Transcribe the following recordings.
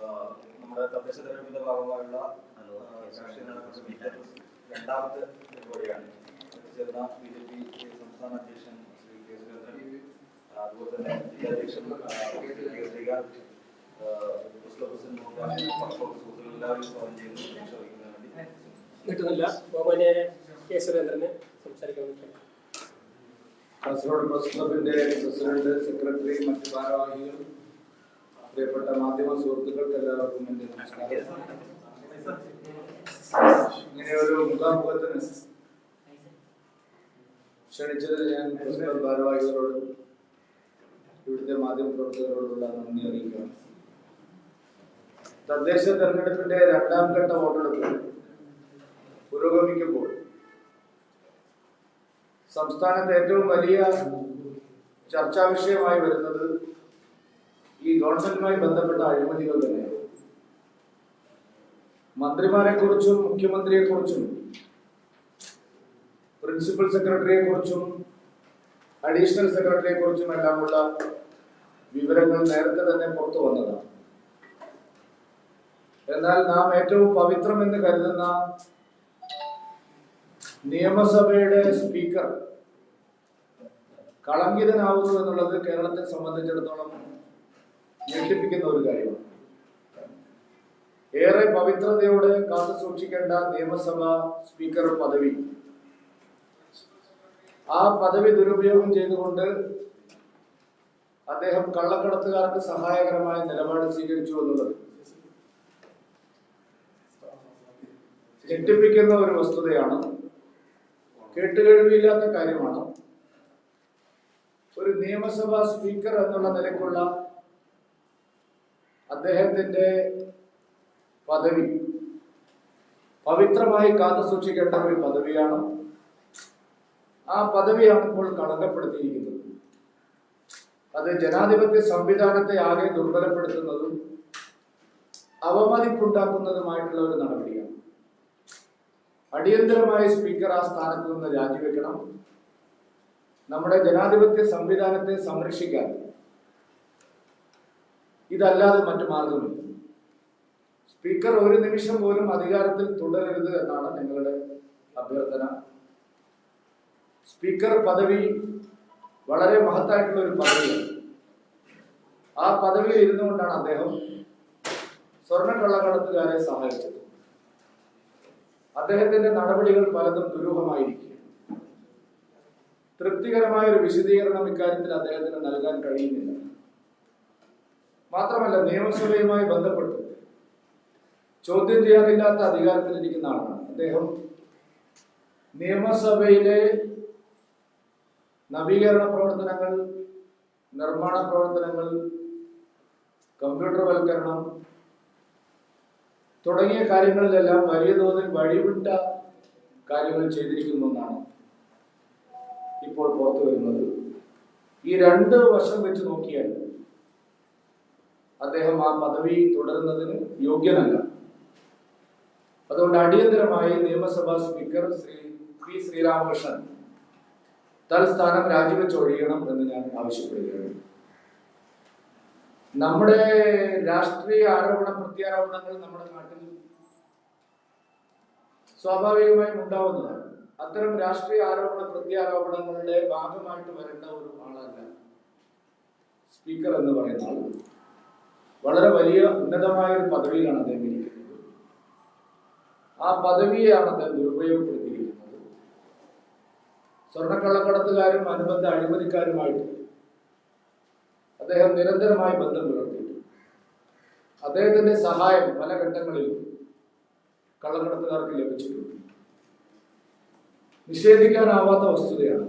ആഹ് നമ്മുടെ രണ്ടാമത്തെ ചേർന്ന സംസ്ഥാന അധ്യക്ഷൻ ശ്രീ വേണ്ടി. സംസാരിക്കാൻ കാസർഗോഡ് പ്രസ് ക്ലബിന്റെ പ്രസിഡന്റ് സെക്രട്ടറി മറ്റു ഭാരവാഹികൾ പ്രിയപ്പെട്ട മാധ്യമ സുഹൃത്തുക്കൾക്ക് എല്ലാവർക്കും എന്റെ നമസ്കാരം. ഇങ്ങനെ ഒരു മുഖാമുഖത്തിന് ക്ഷണിച്ചത് ഞാൻ പ്രസ് ക്ലബ് ഭാരവാഹികളോട് ഇവിടുത്തെ മാധ്യമ പ്രവർത്തകരോടുള്ള നന്ദി അറിയിക്കുകയാണ്. തദ്ദേശ തെരഞ്ഞെടുപ്പിന്റെ രണ്ടാം ഘട്ട വോട്ടെടുപ്പ് പുരോഗമിക്കുമ്പോൾ സംസ്ഥാനത്ത് ഏറ്റവും വലിയ ചർച്ചാ വിഷയമായി വരുന്നത് ഈ ഗവൺമെന്റുമായി ബന്ധപ്പെട്ട അഴിമതികൾ തന്നെയാണ്. മന്ത്രിമാരെ കുറിച്ചും മുഖ്യമന്ത്രിയെ കുറിച്ചും പ്രിൻസിപ്പൽ സെക്രട്ടറിയെ കുറിച്ചും അഡീഷണൽ സെക്രട്ടറിയെ കുറിച്ചും എല്ലാമുള്ള വിവരങ്ങൾ നേരത്തെ തന്നെ പുറത്തു വന്നതാണ്. എന്നാൽ നാം ഏറ്റവും പവിത്രമെന്ന് കരുതുന്ന നിയമസഭയുടെ സ്പീക്കർ കളങ്കിതനാവുന്നു എന്നുള്ളത് കേരളത്തെ സംബന്ധിച്ചിടത്തോളം ഞെട്ടിപ്പിക്കുന്ന ഒരു കാര്യമാണ്. ഏറെ പവിത്രതയോടെ കാത്തു സൂക്ഷിക്കേണ്ട നിയമസഭ സ്പീക്കർ പദവി. ആ പദവി ദുരുപയോഗം ചെയ്തുകൊണ്ട് അദ്ദേഹം കള്ളക്കടത്തുകാർക്ക് സഹായകരമായ നിലപാട് സ്വീകരിച്ചു എന്നുള്ളത് ഞെട്ടിപ്പിക്കുന്ന ഒരു വസ്തുതയാണ്. കേട്ടുകേഴ്വിയില്ലാത്ത കാര്യമാണ്. ഒരു നിയമസഭാ സ്പീക്കർ എന്നുള്ള നിലക്കുള്ള അദ്ദേഹത്തിന്റെ പദവി പവിത്രമായി കാത്തു സൂക്ഷിക്കേണ്ട ഒരു പദവിയാണ്. ആ പദവിയാണ് ഇപ്പോൾ കളങ്കപ്പെടുത്തിയിരിക്കുന്നത്. അത് ജനാധിപത്യ സംവിധാനത്തെ ആകെ ദുർബലപ്പെടുത്തുന്നതും അവമതിപ്പുണ്ടാക്കുന്നതുമായിട്ടുള്ള ഒരു നടപടിയാണ്. അടിയന്തരമായി സ്പീക്കർ ആ സ്ഥാനത്ത് നിന്ന് രാജിവെക്കണം. നമ്മുടെ ജനാധിപത്യ സംവിധാനത്തെ സംരക്ഷിക്കാൻ. ഇതല്ലാതെ മറ്റു മാർഗമില്ല. സ്പീക്കർ ഒരു നിമിഷം പോലും അധികാരത്തിൽ തുടരരുത് എന്നാണ് ഞങ്ങളുടെ അഭ്യർത്ഥന. സ്പീക്കർ പദവി വളരെ മഹത്തായിട്ടുള്ള ഒരു പദവിയാണ്. ആ പദവിയിൽ ഇരുന്നുകൊണ്ടാണ് അദ്ദേഹം സ്വർണക്കള്ളക്കടത്തുകാരെ സഹായിച്ചത്. അദ്ദേഹത്തിന്റെ നടപടികൾ പലതും ദുരൂഹമായിരിക്കും. തൃപ്തികരമായ ഒരു വിശദീകരണം ഇക്കാര്യത്തിൽ അദ്ദേഹത്തിന് നൽകാൻ കഴിയുന്നില്ല. മാത്രമല്ല നിയമസഭയുമായി ബന്ധപ്പെട്ട് ചോദ്യം ചെയ്യാനില്ലാത്ത അധികാരത്തിലിരിക്കുന്ന ആളാണ് അദ്ദേഹം. നിയമസഭയിലെ നവീകരണ പ്രവർത്തനങ്ങൾ നിർമ്മാണ പ്രവർത്തനങ്ങൾ കമ്പ്യൂട്ടർവൽക്കരണം തുടങ്ങിയ കാര്യങ്ങളിലെല്ലാം വലിയ തോതിൽ വഴിവിട്ട കാര്യങ്ങൾ ചെയ്തിരിക്കുന്നു എന്നാണ് ഇപ്പോൾ പുറത്തു വരുന്നത്. ഈ രണ്ട് വർഷം വെച്ച് നോക്കിയാൽ അദ്ദേഹം ആ പദവി തുടരുന്നതിന് യോഗ്യനല്ല. അതുകൊണ്ട് അടിയന്തരമായി നിയമസഭാ സ്പീക്കർ ശ്രീ പി ശ്രീരാമകൃഷ്ണൻ തൽസ്ഥാനം രാജിവെച്ചൊഴിയണം എന്ന് ഞാൻ ആവശ്യപ്പെടുകയാണ്. നമ്മുടെ രാഷ്ട്രീയ ആരോപണ പ്രത്യാരോപണങ്ങൾ നമ്മുടെ നാട്ടിൽ സ്വാഭാവികമായും ഉണ്ടാവുന്നതാണ്. അത്തരം രാഷ്ട്രീയ ആരോപണ പ്രത്യാരോപണങ്ങളുടെ ഭാഗമായിട്ട് വരേണ്ട ഒരു ആളല്ല സ്പീക്കർ എന്ന് പറയുന്നത്. വളരെ വലിയ ഉന്നതമായ ഒരു പദവിയിലാണ് അദ്ദേഹം ഇരിക്കുന്നത്. ആ പദവിയെയാണ് അദ്ദേഹം ദുരുപയോഗപ്പെടുത്തിയിരിക്കുന്നത്. സ്വർണക്കള്ളക്കടത്തുകാരും അനുബന്ധ അഴിമതിക്കാരുമായിട്ട് അദ്ദേഹം നിരന്തരമായി ബന്ധം പുലർത്തിയിട്ടുണ്ട്. അദ്ദേഹത്തിന്റെ സഹായം പല ഘട്ടങ്ങളിലും കള്ളക്കടത്തുകാർക്ക് ലഭിച്ചിട്ടുണ്ട്. നിഷേധിക്കാനാവാത്ത വസ്തുതയാണ്.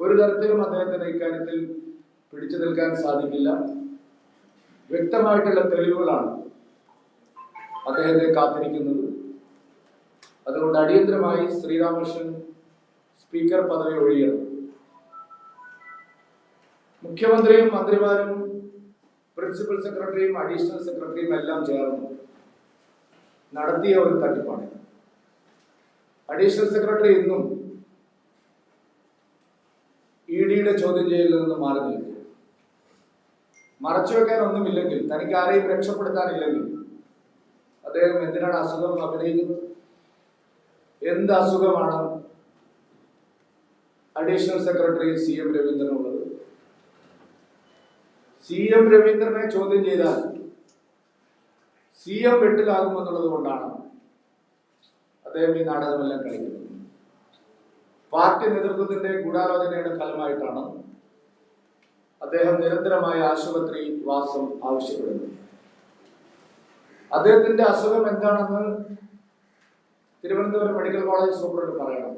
ഒരു തരത്തിലും അദ്ദേഹത്തിന് ഇക്കാര്യത്തിൽ പിടിച്ചു നിൽക്കാൻ സാധിക്കില്ല. വ്യക്തമായിട്ടുള്ള തെളിവുകളാണ് അദ്ദേഹത്തെ കാത്തിരിക്കുന്നത്. അതുകൊണ്ട് അടിയന്തരമായി ശ്രീരാമകൃഷ്ണൻ സ്പീക്കർ പദവി ഒഴിയണം. മുഖ്യമന്ത്രിയും മന്ത്രിമാരും പ്രിൻസിപ്പൽ സെക്രട്ടറിയും അഡീഷണൽ സെക്രട്ടറിയും എല്ലാം ചേർന്ന് നടത്തിയ ഒരു തട്ടിപ്പാണ്. അഡീഷണൽ സെക്രട്ടറി ഇന്നും ഇ ഡിയുടെ ചോദ്യം ചെയ്യലിൽ നിന്ന് മാറി നിൽക്കുക. മറച്ചു വെക്കാൻ ഒന്നുമില്ലെങ്കിൽ തനിക്ക് ആരെയും രക്ഷപ്പെടുത്താനില്ലെങ്കിൽ അദ്ദേഹം എന്തിനാണ് അസുഖം അഭിനയിക്കുന്നത്? എന്ത് അസുഖമാണ് അഡീഷണൽ സെക്രട്ടറി സി എം രവീന്ദ്രനുള്ളത്? സി എം രവീന്ദ്രനെ ചോദ്യം ചെയ്താൽ സി എം വെട്ടിലാകുമെന്നുള്ളത് കൊണ്ടാണ് അദ്ദേഹം ഈ നാടകമെല്ലാം കളിക്കുന്നത്. പാർട്ടി നേതൃത്വത്തിന്റെ ഗൂഢാലോചനയുടെ ഫലമായിട്ടാണ് അദ്ദേഹം നിരന്തരമായ ആശുപത്രി വാസം ആവശ്യപ്പെടുന്നത്. അദ്ദേഹത്തിന്റെ അസുഖം എന്താണെന്ന് തിരുവനന്തപുരം മെഡിക്കൽ കോളേജ് സൂപ്രണ്ട് പറയണം.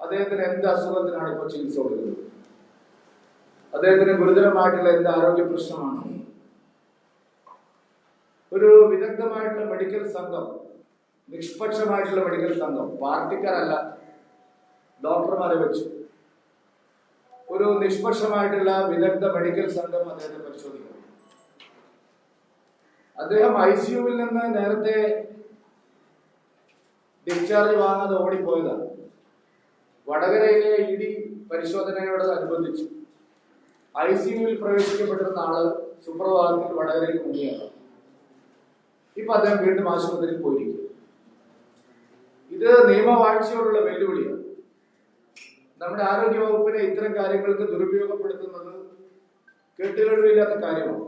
അദ്ദേഹത്തിന് എന്ത് അസുഖത്തിനാണ് ഇപ്പോൾ ചികിത്സ കൊടുക്കുന്നത്? അദ്ദേഹത്തിന് ഗുരുതരമായിട്ടുള്ള എന്ത് ആരോഗ്യ പ്രശ്നമാണ്? ഒരു വിദഗ്ധമായിട്ടുള്ള മെഡിക്കൽ സംഘം നിഷ്പക്ഷമായിട്ടുള്ള മെഡിക്കൽ സംഘം പാർട്ടിക്കാരല്ല ഡോക്ടർമാരെ വെച്ചു. ഒരു നിഷ്പക്ഷമായിട്ടുള്ള വിദഗ്ധ മെഡിക്കൽ സംഘം അദ്ദേഹത്തെ പരിശോധിക്കും അദ്ദേഹം ഐ സിയുവിൽ നിന്ന് നേരത്തെ ഡിസ്ചാർജ് വാങ്ങാതെ ഓടിപ്പോയതാണ്. വടകരയിലെ ഇ ഡി പരിശോധനയോട് അനുബന്ധിച്ച്. ഐ സിയുവിൽ പ്രവേശിക്കപ്പെട്ടിരുന്ന ആൾ സുപ്രഭാതത്തിൽ വളരെ കുഞ്ഞിയാണ് ഇപ്പൊ അദ്ദേഹം വീണ്ടും ആശുപത്രിയിൽ പോയിരിക്കും ഇത് നിയമവാഴ്ചയോടുള്ള വെല്ലുവിളിയാണ്. നമ്മുടെ ആരോഗ്യ വകുപ്പിനെ ഇത്തരം കാര്യങ്ങൾക്ക് ദുരുപയോഗപ്പെടുത്തുന്നത് കെട്ടുകഴിവില്ലാത്ത കാര്യമാണ്.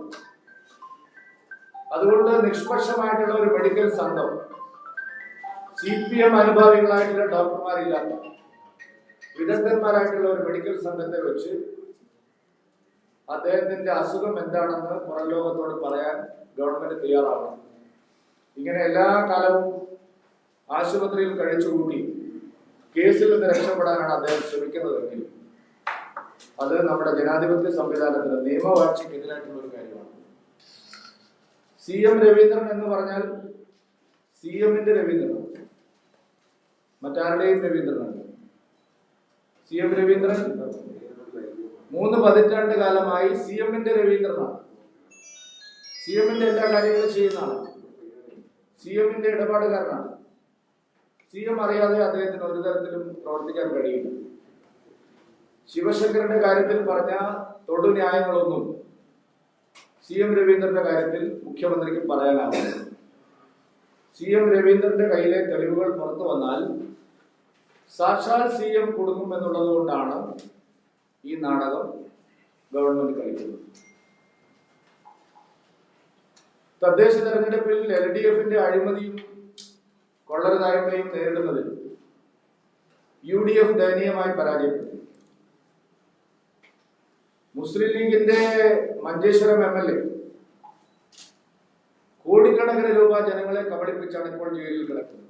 അതുകൊണ്ട് നിഷ്പക്ഷമായിട്ടുള്ള ഒരു മെഡിക്കൽ സംഘം സി പി എം അനുഭാവികളായിട്ടുള്ള ഡോക്ടർമാരില്ലാത്ത വിദഗ്ധന്മാരായിട്ടുള്ള ഒരു മെഡിക്കൽ സംഘത്തെ വെച്ച് അദ്ദേഹത്തിന്റെ അസുഖം എന്താണെന്ന് പുറം ലോകത്തോട് പറയാൻ ഗവൺമെന്റ് തയ്യാറാവണം. ഇങ്ങനെ എല്ലാ കാലവും ആശുപത്രിയിൽ കഴിച്ചുകൂട്ടി കേസിൽ നിന്ന് രക്ഷപ്പെടാനാണ് അദ്ദേഹം ശ്രമിക്കുന്നതെങ്കിൽ അത് നമ്മുടെ ജനാധിപത്യ സംവിധാനത്തിന് നിയമവാഴ്ചയ്ക്കെതിരായിട്ടുള്ള ഒരു കാര്യമാണ്. സി എം രവീന്ദ്രൻ എന്ന് പറഞ്ഞാൽ സി എമ്മിന്റെ രവീന്ദ്രൻ മറ്റാരുടെയും രവീന്ദ്രനാണ് സി എം രവീന്ദ്രൻ മൂന്ന് പതിറ്റാണ്ട് കാലമായി സി എമ്മിന്റെ രവീന്ദ്രനാണ്. സി എമ്മിന്റെ എല്ലാ കാര്യങ്ങളും ചെയ്യുന്ന ആളാണ് സി എമ്മിന്റെ ഇടപാടുകാരനാണ്. സി എം അറിയാതെ അദ്ദേഹത്തിന് ഒരു തരത്തിലും പ്രവർത്തിക്കാൻ കഴിയില്ല. ശിവശങ്കരന്റെ കാര്യത്തിൽ പറഞ്ഞ തൊടു ന്യായങ്ങളൊന്നും സി എം രവീന്ദ്രന്റെ കാര്യത്തിൽ മുഖ്യമന്ത്രിക്ക് പറയാനാവില്ല. സി എം രവീന്ദ്രന്റെ കയ്യിലെ തെളിവുകൾ പുറത്തു വന്നാൽ സാക്ഷാൽ സി എം കുടുങ്ങും എന്നുള്ളത് കൊണ്ടാണ് ഈ നാടകം ഗവൺമെന്റ് കളിക്കുന്നത് തദ്ദേശ തെരഞ്ഞെടുപ്പിൽ എൽ ഡി എഫിന്റെ അഴിമതിയും കൊള്ളരുതായ്മയും നേരിടുന്നതിൽ യു ഡി എഫ് ദയനീയമായി പരാജയപ്പെട്ടു. മുസ്ലിം ലീഗിന്റെ മഞ്ചേശ്വരം എം എൽ എ കോടിക്കണക്കിന് രൂപ ജനങ്ങളെ കബളിപ്പിച്ചാണ് ഇപ്പോൾ ജയിലിൽ കിടക്കുന്നത്.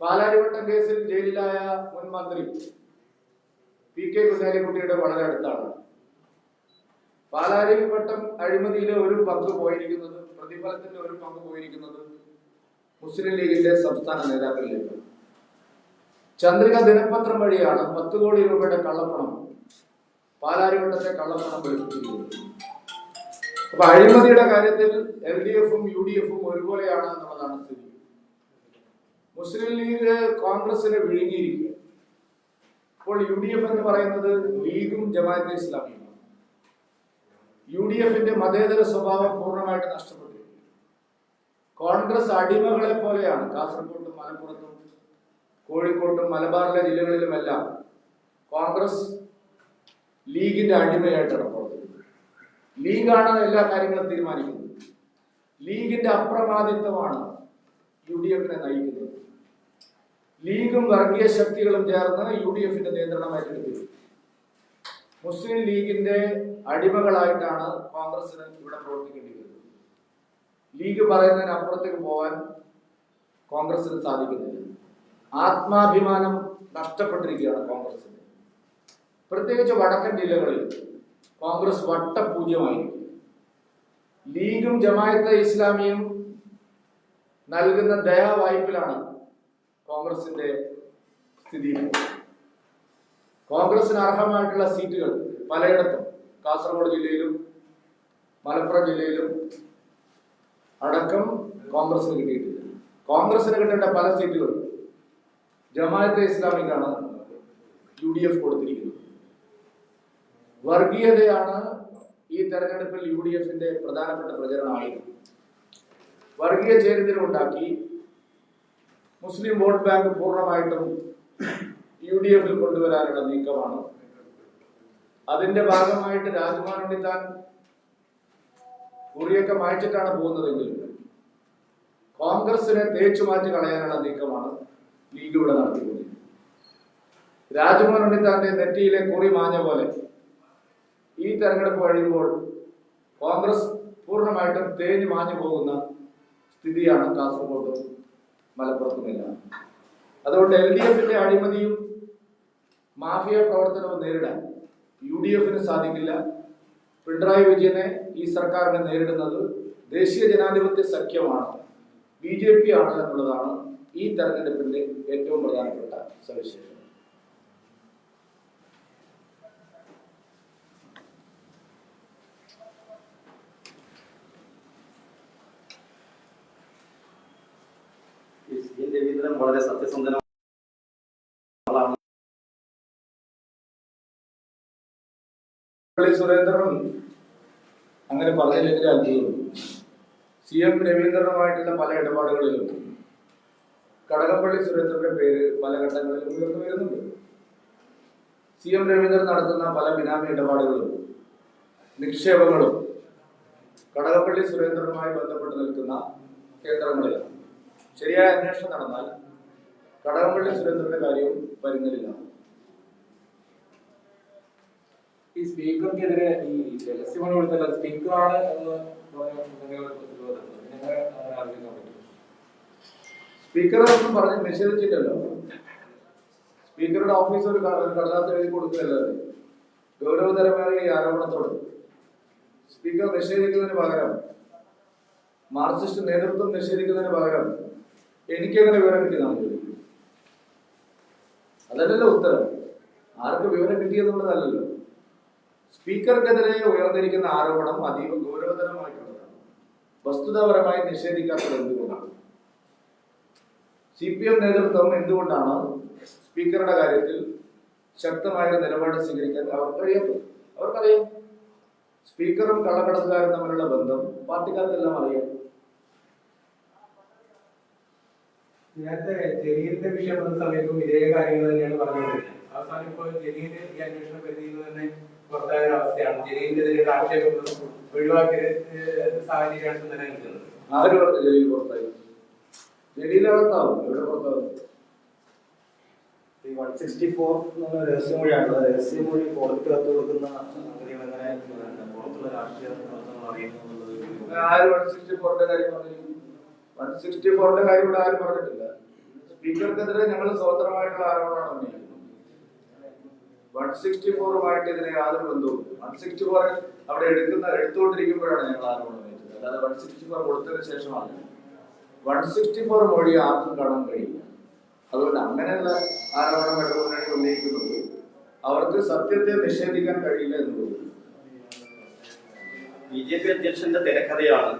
പാലാരിവട്ടം കേസിൽ ജയിലിലായ മുൻ മന്ത്രി പി കെ കുഞ്ഞാലിക്കുട്ടിയുടെ വളരെ അടുത്താണ്. പാലാരിവട്ടം അഴിമതിയിലെ ഒരു പങ്ക് പോയിരിക്കുന്നത് പ്രതിഫലത്തിന്റെ ഒരു പങ്ക് പോയിരിക്കുന്നത് മുസ്ലിം ലീഗിന്റെ സംസ്ഥാന നേതാക്കളിലേക്ക്. ചന്ദ്രിക ദിനപത്രം വഴിയാണ് പത്ത് കോടി രൂപയുടെ കള്ളപ്പണം പാലാരിവട്ടത്തെ കള്ളപ്പണം വെളുപ്പിച്ചിരിക്കുന്നത് അപ്പൊ അഴിമതിയുടെ കാര്യത്തിൽ എൽ ഡി എഫും യു ഡി എഫും ഒരുപോലെയാണ് എന്നുള്ളതാണ് സ്ഥിതി. മുസ്ലിം ലീഗ് കോൺഗ്രസിനെ വിഴുങ്ങിയിരിക്കുക ഇപ്പോൾ യു ഡി എഫ് എന്ന് പറയുന്നത് ലീഗും ജമാഅത്തെ ഇസ്ലാമിയും യു ഡി എഫിന്റെ മതേതര സ്വഭാവം പൂർണമായിട്ട് നഷ്ടപ്പെട്ടു കോൺഗ്രസ് അടിമകളെ പോലെയാണ്. കാസർഗോട്ടും മലപ്പുറത്തും കോഴിക്കോട്ടും മലബാറിലെ ജില്ലകളിലുമെല്ലാം കോൺഗ്രസ് ലീഗിന്റെ അടിമയായിട്ടാണ് പ്രവർത്തിക്കുന്നത് ലീഗാണ് എല്ലാ കാര്യങ്ങളും തീരുമാനിക്കുന്നത് ലീഗിന്റെ അപ്രമാദിത്വമാണ് യു ഡി എഫിനെ നയിക്കുന്നത്. ലീഗും വർഗീയ ശക്തികളും ചേർന്ന് യു ഡി എഫിന്റെ നിയന്ത്രണം ഏറ്റെടുത്തു മുസ്ലിം ലീഗിന്റെ അടിമകളായിട്ടാണ് കോൺഗ്രസിന് ഇവിടെ പ്രവർത്തിക്കേണ്ടി വരുന്നത് ലീഗ് പറയുന്നതിന് അപ്പുറത്തേക്ക് പോകാൻ കോൺഗ്രസിന് സാധിക്കുന്നില്ല. ആത്മാഭിമാനം നഷ്ടപ്പെട്ടിരിക്കുകയാണ് കോൺഗ്രസിന് പ്രത്യേകിച്ച് വടക്കൻ ജില്ലകളിൽ കോൺഗ്രസ് വട്ടപൂജ്യമായിരിക്കും. ലീഗും ജമായത്തെ ഇസ്ലാമിയും നൽകുന്ന ദയാവായ്പിലാണ് കോൺഗ്രസിന്റെ സ്ഥിതി കോൺഗ്രസിന് അർഹമായിട്ടുള്ള സീറ്റുകൾ പലയിടത്തും. കാസർഗോഡ് ജില്ലയിലും മലപ്പുറം ജില്ലയിലും അടക്കം കോൺഗ്രസിന് കിട്ടിയിട്ടില്ല. കോൺഗ്രസിന് കിട്ടേണ്ട പല സീറ്റുകളും ജമാഅത്തെ ഇസ്ലാമിക്കാണ് യു ഡി എഫ് കൊടുത്തിരിക്കുന്നത്. വർഗീയതയാണ് ഈ തെരഞ്ഞെടുപ്പിൽ യു ഡി എഫിന്റെ പ്രധാനപ്പെട്ട പ്രചരണമായിരുന്നു വർഗീയ ചേരിതിരിവുണ്ടാക്കി മുസ്ലിം വോട്ട് ബാങ്ക് പൂർണമായിട്ടും യു ഡി എഫിൽ കൊണ്ടുവരാനുള്ള നീക്കമാണ്. അതിന്റെ ഭാഗമായിട്ട് രാജ്കുമാർ താൻ കുറിയൊക്കെ മായ്ച്ചിട്ടാണ് പോകുന്നതെങ്കിൽ കോൺഗ്രസിനെ തേച്ചു മാറ്റി കളയാനുള്ള നീക്കമാണ് ലീഗ് ഇവിടെ നടത്തിക്കൊണ്ടിരിക്കുന്നത് ഉണ്ണിത്താന്റെ നെറ്റിയിലെ കുറി മാഞ്ഞ പോലെ ഈ തെരഞ്ഞെടുപ്പ് കഴിയുമ്പോൾ കോൺഗ്രസ് പൂർണമായിട്ടും തേഞ്ഞു മാഞ്ഞു പോകുന്ന സ്ഥിതിയാണ് കാസർഗോഡ്. മലപ്പുറത്തുമില്ല. അതുകൊണ്ട് എൽ ഡി എഫിന്റെ അഴിമതിയും മാഫിയ പ്രവർത്തനവും നേരിടാൻ യു ഡി എഫിന് സാധിക്കില്ല. പിണറായി വിജയനെ ഈ സർക്കാരിനെ നേരിടുന്നത് ദേശീയ ജനാധിപത്യ സഖ്യമാണ്. ബി ജെ പി ആണ് എന്നുള്ളതാണ് ഈ തെരഞ്ഞെടുപ്പിന്റെ ഏറ്റവും പ്രധാനപ്പെട്ട സവിശേഷത ഈ സി എൻ രവീന്ദ്രൻ വളരെ സത്യസന്ധന സുരേന്ദ്രനും അങ്ങനെ പറഞ്ഞില്ലെങ്കിൽ അത്ഭുതം സി എം രവീന്ദ്രനുമായിട്ടുള്ള പല ഇടപാടുകളിലും കടകംപള്ളി സുരേന്ദ്രന്റെ പേര് പല ഘട്ടങ്ങളിലും ഉയർന്നു വരുന്നുണ്ട്. സി എം രവീന്ദ്രൻ നടത്തുന്ന പല ബിനാമി ഇടപാടുകളും നിക്ഷേപങ്ങളും കടകംപള്ളി സുരേന്ദ്രനുമായി ബന്ധപ്പെട്ട് നിൽക്കുന്ന കേന്ദ്രങ്ങളിലാണ്. ശരിയായ അന്വേഷണം നടന്നാൽ കടകംപള്ളി സുരേന്ദ്രന്റെ കാര്യവും വരുന്നില്ല. ഈ സ്പീക്കർക്കെതിരെ ഈ രഹസ്യമാണ് കൊടുത്തല്ല സ്പീക്കറാണ് എന്ന് സ്പീക്കർ ഒന്നും പറഞ്ഞ് നിഷേധിച്ചില്ലല്ലോ. സ്പീക്കറുടെ ഓഫീസ് ഒരു കടലാസ് എഴുതി കൊടുക്കുകയല്ലേ ഗൗരവതരമായ ഈ ആരോപണത്തോട്. സ്പീക്കർ നിഷേധിക്കുന്നതിന് പകരം മാർക്സിസ്റ്റ് നേതൃത്വം നിഷേധിക്കുന്നതിന് പകരം എനിക്കങ്ങനെ വിവരം കിട്ടിയതാണ് ചോദിക്കുന്നത് അതല്ലല്ലോ ഉത്തരം. ആർക്ക് വിവരം കിട്ടിയെന്നുള്ളതല്ലല്ലോ. സ്പീക്കർക്കെതിരെ ഉയർന്നിരിക്കുന്ന ആരോപണം അതീവ ഗൗരവതരമായിട്ടുള്ളതാണ്. വസ്തുതാപരമായി നിഷേധിക്കാത്തത് എന്തുകൊണ്ടാണ്? സി പി എം നേതൃത്വം എന്തുകൊണ്ടാണ് സ്പീക്കറുടെ കാര്യത്തിൽ ശക്തമായ നിലപാട് സ്വീകരിക്കാൻ അവർക്ക് കഴിയാത്തത്? അവർക്കറിയാം. സ്പീക്കറും കള്ളക്കടത്തുകാരും തമ്മിലുള്ള ബന്ധം പാർട്ടിക്കാർക്കെല്ലാം അറിയാം. നേരത്തെ ജലീലിന്റെ വിഷയം വന്ന സമയത്തും ഇതേ കാര്യങ്ങൾ തന്നെയാണ് പറഞ്ഞത്. അവസാനം ഇപ്പോൾ ജലീൽ ഈ അന്വേഷണ പരിധിയിൽ നിന്ന് തന്നെ പുറത്തായ ഒരു അവസ്ഥയാണ്. ജലീലിന്റെ ആക്ഷേപങ്ങളും ഒഴിവാക്കിയ സാഹചര്യമാണ് നിലനിൽക്കുന്നത് ആര് ജലീൽ പുറത്തായി? ജലീലകത്താവും എവിടെ പുറത്താവും? ഈ വൺ സിക്സ്റ്റി ഫോർ എന്നുള്ള രഹസ്യമൊഴിയാണ് രഹസ്യമൊഴി പുറത്ത് കത്ത് കൊടുക്കുന്ന പുറത്തുള്ള രാഷ്ട്രീയ പ്രവർത്തനങ്ങൾ അറിയുന്നു എന്നുള്ളത് ആര് വൺ സിക്സ്റ്റി ഫോറിന്റെ കാര്യം പറഞ്ഞു വൺ സിക്സ്റ്റി ഫോറിന്റെ കാര്യം ഇവിടെ ആരും പറഞ്ഞിട്ടില്ല. സ്പീക്കർക്കെതിരെ ഞങ്ങൾ സ്വതന്ത്രമായിട്ടുള്ള ആരോപണമാണ് ഉന്നയിക്കുന്നത്. വൺ സിക്സ്റ്റി ഫോറുമായിട്ട് യാതൊരു ബന്ധവും വൺ സിക്സ്റ്റി ഫോർ അവിടെ എടുക്കുന്ന എടുത്തുകൊണ്ടിരിക്കുമ്പോഴാണ് ഞങ്ങൾ ആരോപണം അല്ലാതെ വൺ സിക്സ്റ്റി ഫോർ കൊടുത്തതിന് ശേഷമാണ്. വൺ സിക്സ്റ്റി ഫോർ മൊഴി ആർക്കും കാണാൻ കഴിയില്ല. അതുകൊണ്ട് അങ്ങനെയുള്ള ആരോപണം ഇടതുമുന്നണി ഉന്നയിക്കുന്നത് അവർക്ക് സത്യത്തെ നിഷേധിക്കാൻ കഴിയില്ല എന്നുള്ളത് ബി ജെ പി അധ്യക്ഷന്റെ തിരക്കഥയാണ്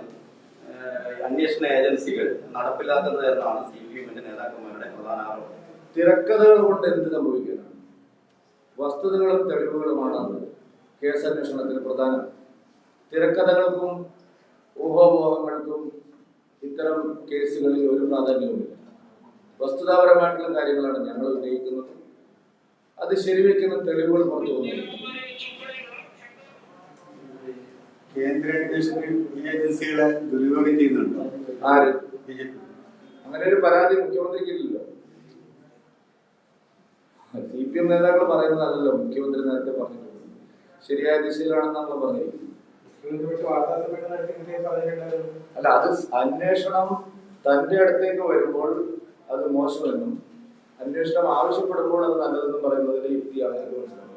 അന്വേഷണ ഏജൻസികൾ നടപ്പിലാക്കുന്നത് എന്നാണ് സി പി എമ്മിന്റെ നേതാക്കന്മാരുടെ പ്രധാന ആരോപണം. തിരക്കഥകൾ കൊണ്ട് എന്ത് സംഭവിക്കണം? വസ്തുതകളും തെളിവുകളുമാണ് കേസ് അന്വേഷണത്തിൽ പ്രധാനം. തിരക്കഥകൾക്കും ഊഹോപോഹങ്ങൾക്കും ഇത്തരം കേസുകളിൽ ഒരു പ്രാധാന്യവുമില്ല. വസ്തുതാപരമായിട്ടുള്ള കാര്യങ്ങളാണ് ഞങ്ങൾ ഉന്നയിക്കുന്നത്. അത് ശരിവെക്കുന്ന തെളിവുകൾ പുറത്തു വന്നിരിക്കുന്നു കേന്ദ്ര ഏജൻസികളെ ദുരുപയോഗം ചെയ്യുന്നുണ്ടോ? ആര്? B J P. അങ്ങനെ ഒരു പരാതി മുഖ്യമന്ത്രിക്കില്ലല്ലോ. സി പി എം നേതാക്കൾ പറയുന്നതല്ലല്ലോ മുഖ്യമന്ത്രി നേരത്തെ പറഞ്ഞിട്ടുണ്ട്. ശരിയായ ദിശയിലാണെന്നാണല്ലോ പറഞ്ഞിരിക്കുന്നത്. അല്ല അത് അന്വേഷണം തന്റെ അടുത്തേക്ക് വരുമ്പോൾ അത് മോശമെന്നും അന്വേഷണം ആവശ്യപ്പെടുമ്പോൾ അത് നല്ലതെന്നും പറയുന്നതിന്റെ യുക്തിയാണ് എനിക്ക് മനസ്സിലാക്കുന്നത്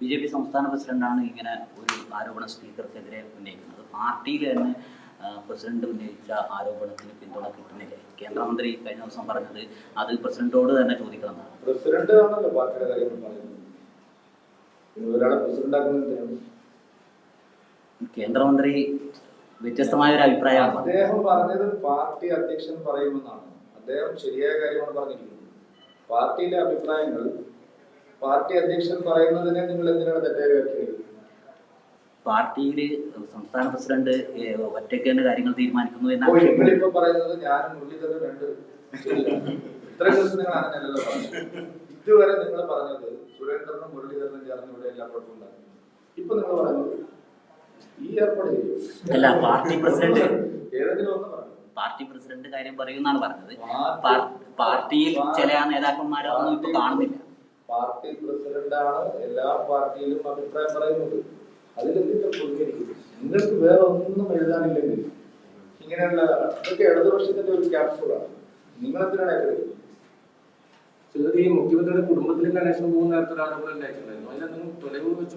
ബി ജെ പി സംസ്ഥാന പ്രസിഡന്റാണ് ഇങ്ങനെ ഒരു ആരോപണ സ്പീക്കർക്കെതിരെ ഉന്നയിക്കുന്നത്. പാർട്ടിയിൽ തന്നെ പ്രസിഡന്റ് ഉന്നയിച്ച ആരോപണത്തിന് പിന്തുണ കിട്ടുന്നില്ലേ? കേന്ദ്രമന്ത്രി കഴിഞ്ഞ ദിവസം പറഞ്ഞത് അത് പ്രസിഡന്റോട് തന്നെ ചോദിക്കണമെന്നാണ്. പ്രസിഡന്റ് ആണല്ലോ പാർട്ടിയുടെ കാര്യങ്ങൾ പറയുന്നത്. ഒരാളെ പ്രസിഡന്റ് കേന്ദ്രമന്ത്രി വ്യത്യസ്തമായ ഒരു അഭിപ്രായമാണ് അദ്ദേഹം പറഞ്ഞത് പാർട്ടി അധ്യക്ഷൻ പറയുമെന്നാണ്. അദ്ദേഹം ശരിയായ കാര്യമാണ് പറഞ്ഞിരിക്കുന്നത്. പാർട്ടിയിലെ അഭിപ്രായങ്ങൾ പാർട്ടി അധ്യക്ഷൻ പറയുന്നതിനെ നിങ്ങൾ എന്തിനാണ് തെറ്റായി വ്യാഖ്യാനിക്കുന്നത് പാർട്ടിയിൽ സംസ്ഥാന പ്രസിഡന്റ് ഒറ്റയ്ക്ക് തന്നെ കാര്യങ്ങൾ തീരുമാനിക്കുന്നു എന്നാണ് നിങ്ങളിപ്പോ പറയുന്നത് ഞാനും മുരളീധരൻ രണ്ട്. ഇത്രയും ദിവസം നിങ്ങൾ അങ്ങനെയല്ലല്ലോ പറഞ്ഞത്. ഇതുവരെ നിങ്ങൾ പറഞ്ഞത് സുരേന്ദ്രനും മുരളീധരനും ചേർന്ന് ഇവിടെ എല്ലാ കുഴപ്പമുണ്ടാകും ഇപ്പൊ നിങ്ങൾ പറയുന്നത് ഈ ഏർപ്പാട് അല്ല, പാർട്ടി പ്രസിഡന്റ് ഏതെങ്കിലും ഒന്ന് പറഞ്ഞു പാർട്ടി പ്രസിഡന്റ് കാര്യം പറയുമെന്നാണ് പറഞ്ഞത്. പാർട്ടിയിൽ ചില നേതാക്കന്മാരൊന്നും ഇപ്പൊ കാണുന്നില്ല. പാർട്ടി പ്രസിഡന്റാണ് എല്ലാ പാർട്ടിയിലും അഭിപ്രായം പറയുന്നത്. അതിലെന്തിട്ട് പ്രതികരിക്കുന്നത് നിങ്ങൾക്ക് വേറെ ഒന്നും എഴുതാനില്ലെങ്കിൽ ഇങ്ങനെയുള്ള ഇതൊക്കെ ഇടതുപക്ഷത്തിന്റെ ഒരു ക്യാപ്സൂളാണ് നിങ്ങൾ എന്തിനാണ് ഏറ്റെടുക്കുന്നത് ചിലത് ഈ മുഖ്യമന്ത്രിയുടെ കുടുംബത്തിലേക്ക് അന്വേഷണം പോകുന്ന തരത്തിലുള്ള ആരോപണം ഉണ്ടായിട്ടുണ്ടായിരുന്നു തെളിവ് വെച്ച്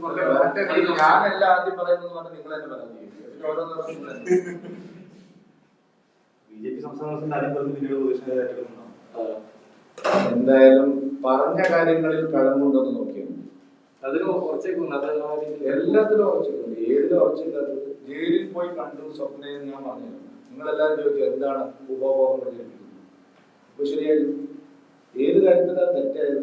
ഞാനല്ല ആദ്യം പറയുന്നത് പറഞ്ഞ് നിങ്ങൾ തന്നെ പറഞ്ഞു. ബി ജെ പി സംസ്ഥാന പ്രസിഡന്റ് ആദ്യം പറഞ്ഞു പിന്നീട് എന്തായാലും പറഞ്ഞ കാര്യങ്ങളിൽ കഴമ്പുണ്ടെന്ന് നോക്കിയാൽ അതിലും രീതിയിൽ എല്ലാത്തിലും ഉറച്ചിട്ടുണ്ട്. ഏതിലും ഉറച്ചില്ലാത്തത്. ജയിലിൽ പോയി കണ്ടു സ്വപ്നം ഞാൻ പറഞ്ഞു നിങ്ങളെല്ലാവരും ചോദിച്ചു എന്താണ് ഉപഭോഗം പ്രചരിപ്പിക്കുന്നത് അപ്പൊ ശരിയായിരുന്നു ഏത് കാര്യത്തിലാ തെറ്റായത്?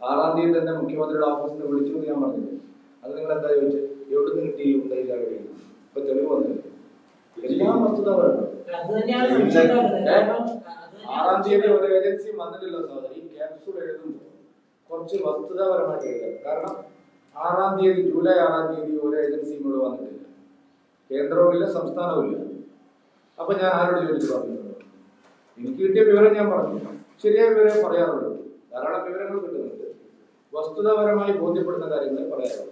ആറാം തീയതി തന്നെ മുഖ്യമന്ത്രിയുടെ ഓഫീസിൽ നിന്ന് വിളിച്ചു എന്ന് ഞാൻ പറഞ്ഞില്ലേ? അത് നിങ്ങൾ എന്താ ചോദിച്ചത് എവിടെ നിന്ന് കിട്ടി ഉണ്ടായില്ല ഉണ്ടായില്ല ഇപ്പൊ തെളിവ് വന്നില്ല? എല്ലാം വസ്തുത വേണം ആറാം തീയതി ഒരു ഏജൻസി വന്നിട്ടില്ല സഹോദരി. ക്യാപ്സൂൾ എഴുതുമ്പോൾ കുറച്ച് വസ്തുതാപരമായിട്ട് എഴുതാം. കാരണം ആറാം തീയതി ജൂലൈ ആറാം തീയതി ഒരു ഏജൻസിയും കൂടെ വന്നിട്ടില്ല. കേന്ദ്രവും ഇല്ല സംസ്ഥാനവും ഇല്ല. അപ്പൊ ഞാൻ ആരോട് ചോദിച്ചു പറഞ്ഞു എനിക്ക് കിട്ടിയ വിവരം ഞാൻ പറഞ്ഞു. ശരിയായ വിവരം പറയാറുള്ളൂ ധാരാളം വിവരങ്ങൾ കിട്ടുന്നുണ്ട്. വസ്തുതാപരമായി ബോധ്യപ്പെടുന്ന കാര്യങ്ങളെ പറയാറുള്ളൂ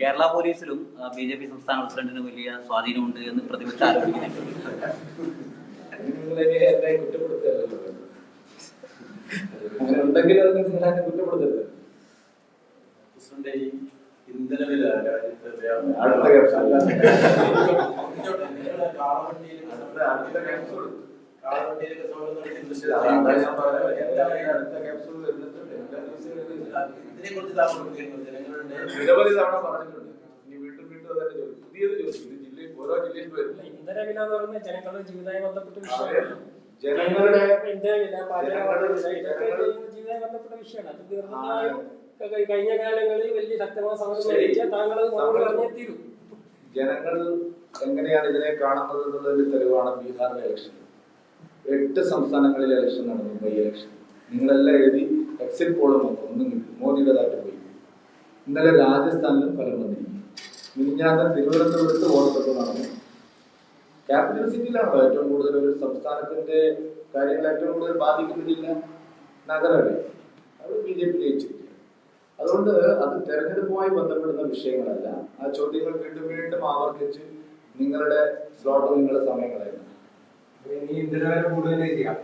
കേരള പോലീസിലും ബി ജെ പി സംസ്ഥാന പ്രസിഡന്റിന് വലിയ സ്വാധീനമുണ്ട് എന്ന് പ്രതിപക്ഷം ആരോപിക്കുന്നുണ്ട്. കുറ്റപ്പെടുത്തല്ലോ അങ്ങനെ ഉണ്ടെങ്കിൽ അത് നിങ്ങൾ എന്നെ കുറ്റപ്പെടുത്തരുത് ഈ ഇന്ധന വില രാജ്യത്ത് അടുത്ത അടുത്ത- നിരവധി തവണ പറഞ്ഞിട്ടുണ്ട്. ഇനി വീണ്ടും വീണ്ടും ചോദിക്കും. പുതിയത് ചോദിക്കും. ജില്ലയിൽ ഓരോ ജില്ലയിൽ വരും എന്ന് പറയുന്നത് ജനങ്ങളുടെ ജീവിതമായി ബന്ധപ്പെട്ട. വിഷയമാണ് ജനങ്ങളുടെ കഴിഞ്ഞ കാലങ്ങളിൽ വലിയ ശക്തമായ സമരം താങ്കൾ ജനങ്ങൾ എങ്ങനെയാണ് ഇതിനെ കാണുന്നത് എന്നുള്ളതിന്റെ തെളിവാണ് ബീഹാറിലെ ഇലക്ഷൻ. എട്ട് സംസ്ഥാനങ്ങളിൽ ഇലക്ഷൻ നടന്നു ബൈ ഇലക്ഷൻ. നിങ്ങളെല്ലാം എഴുതി എക്സിറ്റ് പോളും നോക്കും. ഒന്നും കിട്ടും. മോദിയുടേതായിട്ട് പോയി. ഇന്നലെ രാജസ്ഥാനിലും ഫലം വന്നിരിക്കും മിനിഞ്ഞാന്ന് തിരുവനന്തപുരത്ത് വോട്ടെടുപ്പ് നടന്നു. ക്യാപിറ്റൽ സിറ്റിയിലാണല്ലോ ഏറ്റവും കൂടുതൽ ഒരു സംസ്ഥാനത്തിന്റെ കാര്യങ്ങൾ ഏറ്റവും കൂടുതൽ ബാധിക്കുന്ന ജില്ല നഗരമല്ലേ? അത് ബി ജെ പി ജയിച്ചിരിക്കും അതുകൊണ്ട് അത് തെരഞ്ഞെടുപ്പുമായി ബന്ധപ്പെടുന്ന വിഷയങ്ങളല്ല. ആ ചോദ്യങ്ങൾ വീണ്ടും വീണ്ടും ആവർത്തിച്ച് നിങ്ങളുടെ സ്ലോട്ട് നിങ്ങളുടെ സമയങ്ങളായിരുന്നു ഇനി ഇന്ധനവില കൂടുതലേ ചെയ്യാം.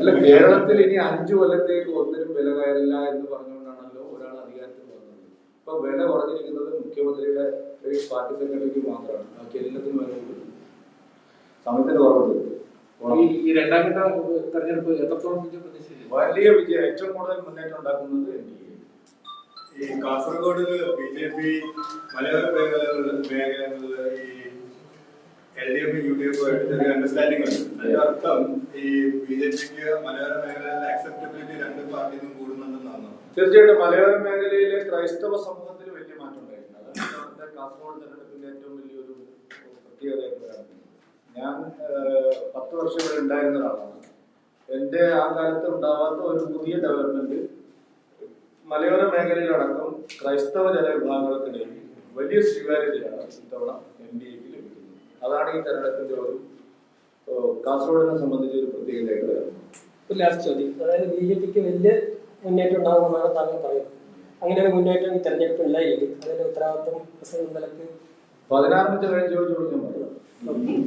അല്ല കേരളത്തിൽ ഇനി അഞ്ചു കൊല്ലത്തേക്ക് ഒന്നിനും വില കയറില്ല എന്ന് പറഞ്ഞുകൊണ്ടാണല്ലോ ഒരാൾ അധികാരത്തിൽ വന്നത്. ഇപ്പൊ വില കുറഞ്ഞിരിക്കുന്നത് മുഖ്യമന്ത്രിയുടെ ഒരു പാർട്ടി സെക്രട്ടറിക്ക് മാത്രമാണ്. ബാക്കി എല്ലാത്തിനും വില ഓർമ്മ സമയത്തിന് ഈ ഈ രണ്ടാം ഘട്ട തെരഞ്ഞെടുപ്പ് എത്രത്തോളം വിജയം പ്രതീക്ഷിച്ചു? വലിയ വിജയം ഏറ്റവും കൂടുതൽ മുന്നേറ്റം ഉണ്ടാക്കുന്നത് എൻ ഡി എ. ഈ കാസർഗോഡ് ബി ജെ പി മലയോര മേഖലകളിൽ മേഖലകളിൽ ഈ L D F U D F ആയിട്ട് ചെറിയ അണ്ടർസ്റ്റാൻഡിംഗ് ഉണ്ട്. അതിന്റെ അർത്ഥം ഈ ബി ജെ പിക്ക് മലയോര മേഖലയിലെ അക്സെപ്റ്റബിലിറ്റി രണ്ട് പാർട്ടിയിൽ നിന്നും കൂടുന്നുണ്ടെന്നാണ്. തീർച്ചയായിട്ടും മലയോര മേഖലയിലെ ക്രൈസ്തവ സമൂഹത്തിൽ വലിയ മാറ്റം ഉണ്ടായിട്ടുണ്ട് അതാണ് ഇവിടുത്തെ കാസർഗോഡ് തെരഞ്ഞെടുപ്പിന്റെ ഏറ്റവും വലിയൊരു പ്രത്യേകതയായിട്ട് കാണുന്നത് ഞാൻ പത്ത് വർഷം ഇവിടെ ഉണ്ടായിരുന്ന ഒരാളാണ്. എന്റെ ആ കാലത്ത് ഉണ്ടാവാത്ത ഒരു പുതിയ ഡെവലപ്മെന്റ് മലയോര മേഖലയിലടക്കം ക്രൈസ്തവ ജനവിഭാഗങ്ങൾക്കിടയിൽ വലിയ സ്വീകാര്യതയാണ് ഇത്തവണ എൻ ഡി എക്ക് ലഭിക്കുന്നത്. അതാണ് ഈ തെരഞ്ഞെടുപ്പിന്റെ ഒരു കാസർഗോഡിനെ സംബന്ധിച്ച് ഒരു പ്രത്യേകതയായിട്ട് വരുന്നത്. ലാസ്റ്റ് ചോദ്യം. അതായത് ബി ജെ പിക്ക് വലിയ മുന്നേറ്റം ഉണ്ടാകുമെന്നാണ് താങ്കൾ പറയുന്നത്. അങ്ങനെ ഒരു മുന്നേറ്റം ഈ തെരഞ്ഞെടുപ്പ് ഉണ്ടായില്ലെങ്കിൽ അതിന്റെ ഉത്തരവാദിത്വം പ്രസിഡന്റ് നിലയ്ക്ക് പതിനാറിന് കഴിഞ്ഞ് ചോദിച്ചു ഞാൻ പറയാം